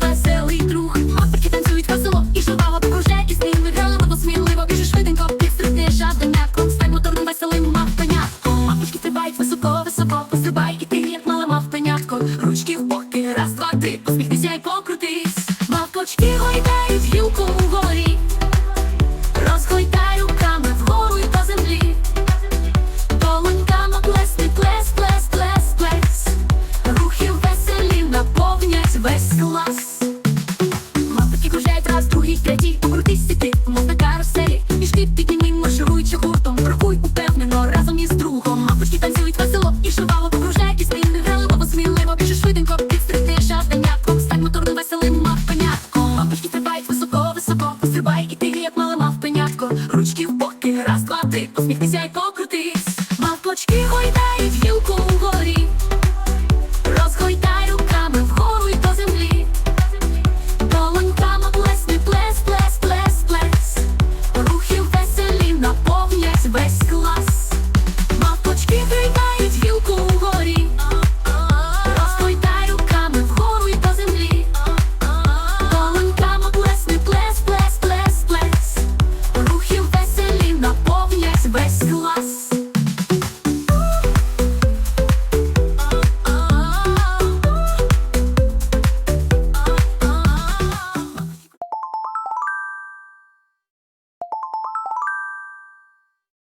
веселий друг. Мавпочки танцюють весело, і жива покруже, і з ними грали біжиш швиденько, як стрибне жадана, клон моторним веселим мавпенятко. Мавпочки стрибають високо, високо, пострибай, і ти як мала мавпенятко. Ручки в боки, раз, два, три, посміх. раз, другий, третій, покрутись ти, мов на каруселі Мішки підніми, маршируючи гуртом, рухуй упевнено разом із другом. Мапочки танцюють весело і шивало погружай і спини Грали сміливо, біжиш швиденько, підстригни шавданяком Стань моторно веселим мав пенятко Мапочки стрибають високо, високо, стрибай і ти, як мала мав пенятко Ручки в боки, раз, два, три, посміхнися і